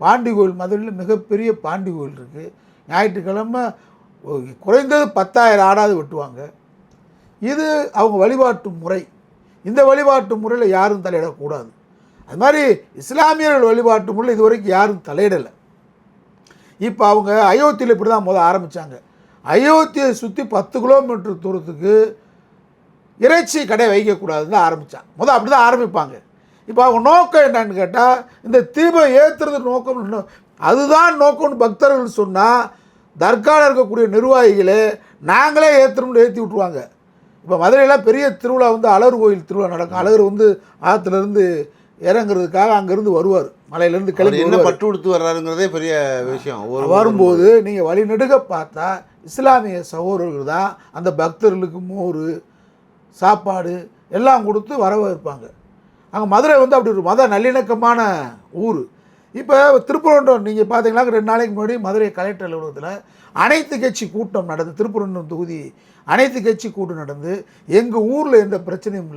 பாண்டி கோயில் மதுரையில் மிகப்பெரிய பாண்டி கோயில் இருக்குது ஞாயிற்றுக்கிழமை குறைந்தது பத்தாயிரம் ஆடாது வெட்டுவாங்க. இது அவங்க வழிபாட்டு முறை. இந்த வழிபாட்டு முறையில் யாரும் தலையிடக்கூடாது. அது மாதிரி இஸ்லாமியர்கள் வழிபாட்டு முறையில் இது வரைக்கும் யாரும் தலையிடலை. இப்போ அவங்க அயோத்தியில் இப்படி தான் முதல் ஆரம்பித்தாங்க அயோத்தியை சுற்றி பத்து கிலோமீட்டர் தூரத்துக்கு இறைச்சி கடை வைக்கக்கூடாதுன்னு தான் ஆரம்பித்தான் முதல் அப்படி தான் ஆரம்பிப்பாங்க. இப்போ அவங்க நோக்கம் என்னன்னு கேட்டால் இந்த தீபம் ஏற்றுறது நோக்கம்? அதுதான் நோக்கம்னு பக்தர்கள் சொன்னால் தர்காவில் இருக்கக்கூடிய நிர்வாகிகளே நாங்களே ஏற்றுறோம்னு ஏற்றி விட்ருவாங்க இப்போ மதுரையில் பெரிய திருவிழா வந்து அழகர் கோயில் திருவிழா நடக்கும். அழகர் வந்து ஆற்றுலேருந்து இறங்குறதுக்காக அங்கேருந்து வருவார். மலையிலேருந்து கிளம்பி என்ன. பட்டு உடுத்து வர்றாருங்கிறதே பெரிய விஷயம். வரும்போது நீங்கள் வழிநெடுக பார்த்தா இஸ்லாமிய சகோதரர்கள் தான் அந்த பக்தர்களுக்கு மோர் சாப்பாடு எல்லாம் கொடுத்து வரவேற்பாங்க. அங்கே மதுரை வந்து அப்படி ஒரு மத நல்லிணக்கமான ஊர். இப்போ திருப்பரங்குன்றம் நீங்கள் பார்த்தீங்கன்னா ரெண்டு நாளைக்கு முன்னாடி மதுரை கலெக்டர் அலுவலகத்தில் அனைத்து கட்சி கூட்டம் நடந்து திருப்பரங்குன்றம் தொகுதி அனைத்து கட்சி கூட்டம் நடந்து எங்கள் ஊரில் எந்த பிரச்சனையும் இல்லை.